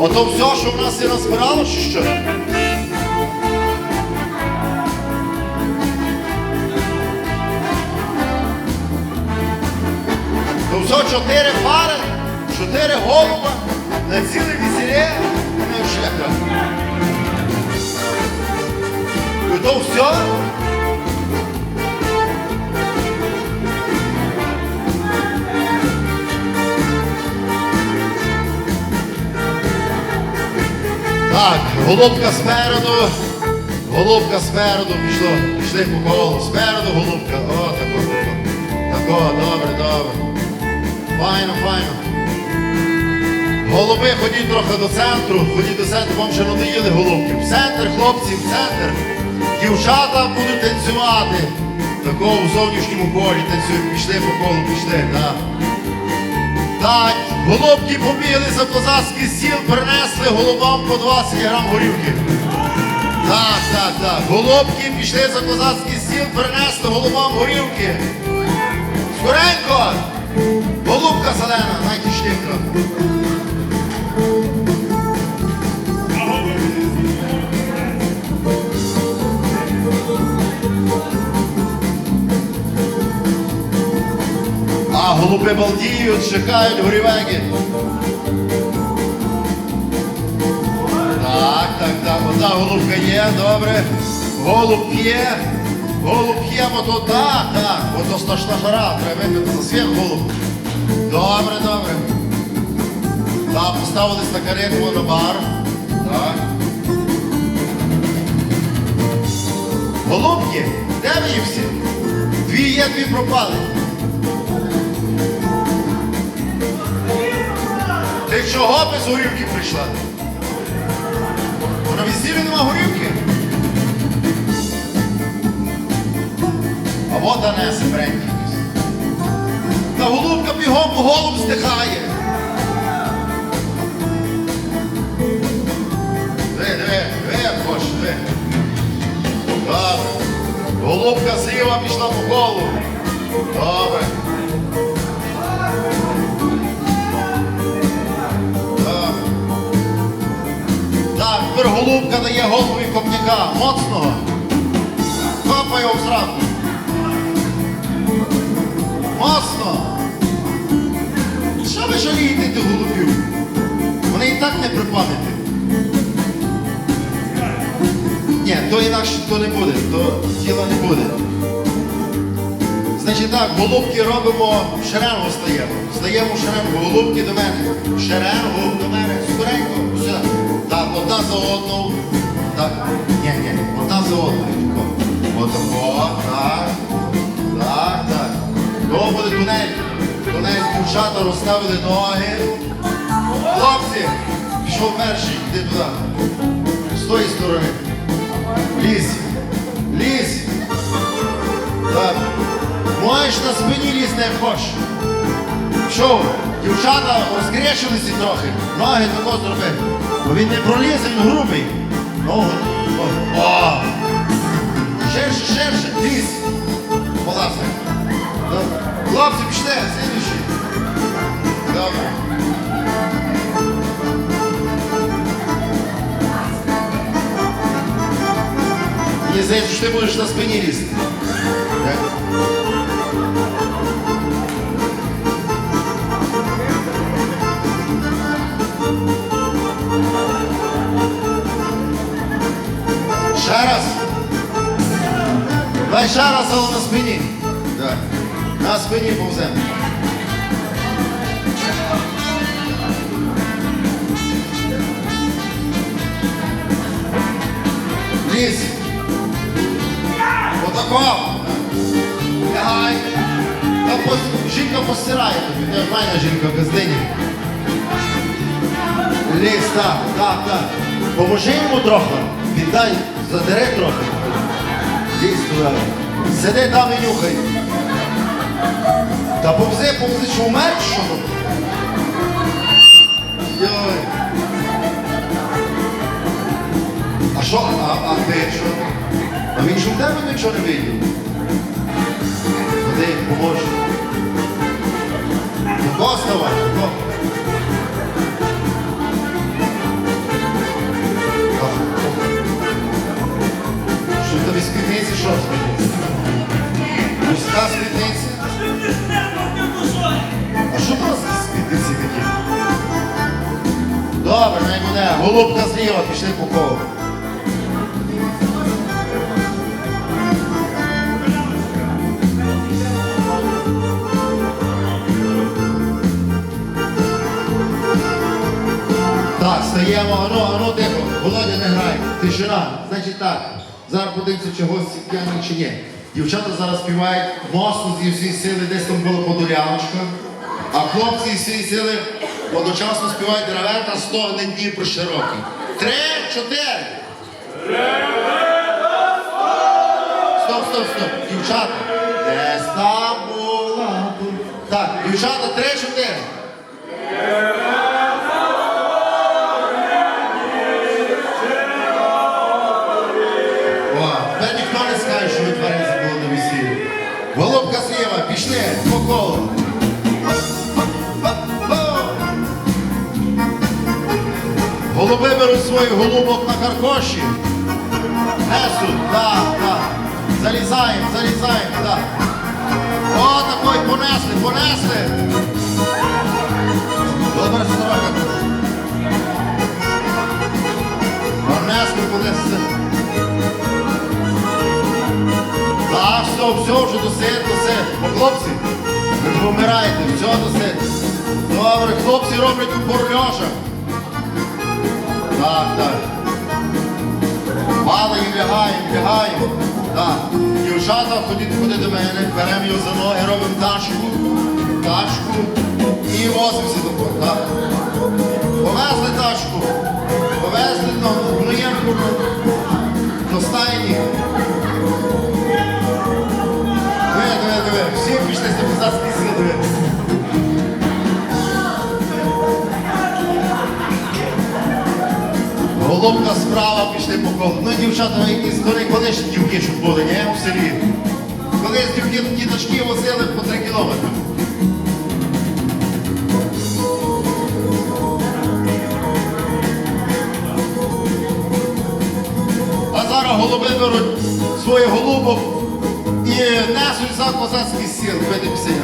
Ото все, що в нас і назбирало, чи що? То все чотири пари, чотири голуба, на ціле візіре, не вшека. І то все? Голубка спереду, голубка спереду, пішло, пішли по колу. Спереду голубка. О, тако, тако. Тако, добре, добре. Файно, файно. Голуби, ходіть трохи до центру, ходіть до центру, вам ще надоїли голубки. В центр, хлопці, в центр. Дівчата будуть танцювати. Такого в зовнішньому полі танцюють. Пішли по колу, пішли, так. Так, голубки побігли за козацький стіл, принесли голубам по 20 грам горівки. Так, так, так. Голубки пішли за козацький стіл, принесли голубам горівки. Скоренько! Голубка зелена, найти штифка. Голуби балдіють, чекають горівеки. Так, так, так. Одна голубка є, добре. Голуб п'є. Голуб п'є, бо то так, так. Бо то страшна жара, треба випити за світ голуб. Добре, добре. Так, поставились на каретку на бар. Так. Голубки, де ви всі? Дві є, дві пропали. Чого без горівки прийшла? На весіллі нема горівки? А вот Анеси бренькі. Та голубка бігом голуб здихає. Диви, диви, диви, хочеш, диви. Добре. Голубка зліва пішла по колу. Добре. Голубка дає голові копняка. Моцного. Хопа його зразу. Моцно. Що ви жалієте тих голубів? Вони і так не припам'яті. Ні, то інакше то не буде, то тіла не буде. Значить так, голубки робимо, в шеренгу стаємо. Стаємо в шеренгу, голубки до мене. В шеренгу до мене, скоренько, все. Одна за одну. Так, ні, ні, одна за одною. Отако, так. Так, так. То буде тунель. Тунель, дівчата розставили ноги. Хлопці, пішов перший, йди туди. З тої сторони. Лізь. Лізь. Так. Можеш на спині лізь не хочеш. Що? Дівчата розкрешилися трохи. Ноги тако зроби. Бо він не пролізе, він грубий. Ногу. О! Ширше, ширше, лізь. Полазай. Добре. Хлопці, пішли, слідуючий. Добре. Мені здається, що ти будеш на спині лізти. Але на спині. Так. На спині повземо. Лізь. Отако. Лягай. Та пос- жінка постирає тобі. Ти жінка, газдиня. Лізь, так, так, так. Поможи йому трохи. Віддай, задери трохи. Лізь туди. Сиди там і нюхай. Та повзи, повзи, що умер, що? Йой. А що, а, а ти що? А він що в тебе нічого не вийде? Ходи, поможи. Голубка зліва, пішли по колу. Так, стаємо, ану, ану, тихо, Володя не грає. Тишина. Значить так, зараз подивимося, чогось п'яний чи ні. Дівчата зараз співають мосту зі всієї сили, десь там було подуряночка. А хлопці зі всієї сили одночасно співають деревета стогне Дніпро широкий. Три, чотири. Стоп, стоп, стоп. Дівчата. Десь там була. Так, дівчата, три, чотири. Тепер ніхто не скаже, що ви тверезі були на весіллі. Голубка зліва, пішли по колу. Голуби беруть своїх голубок на каркоші. Несуть, так, так. Залізаємо, залізаємо, так. О, такой, понесли, понесли. Добре, сорока. Понесли, понесли. Так, все, все, вже досить, досить. Хлопці, ви помираєте, все досить. Добре, хлопці роблять упор льоша. Так, так. Падаємо, лягаємо, лягаємо. Так. Дівчата, ходіть, ходіть до мене, беремо його за ноги, робимо тачку, тачку і возимося до пор, так. Повезли тачку, повезли ну, гноєнку до стайні. Диви, диви, диви, всі пішли з Голубка справа пішли по колу. Ну, дівчата, якісь коли, коли ж дівки щоб були, ні, в селі. Колись дівки діточки возили по три кілометри. А зараз голуби беруть своїх голубок і несуть за козацький сіл, види пісень.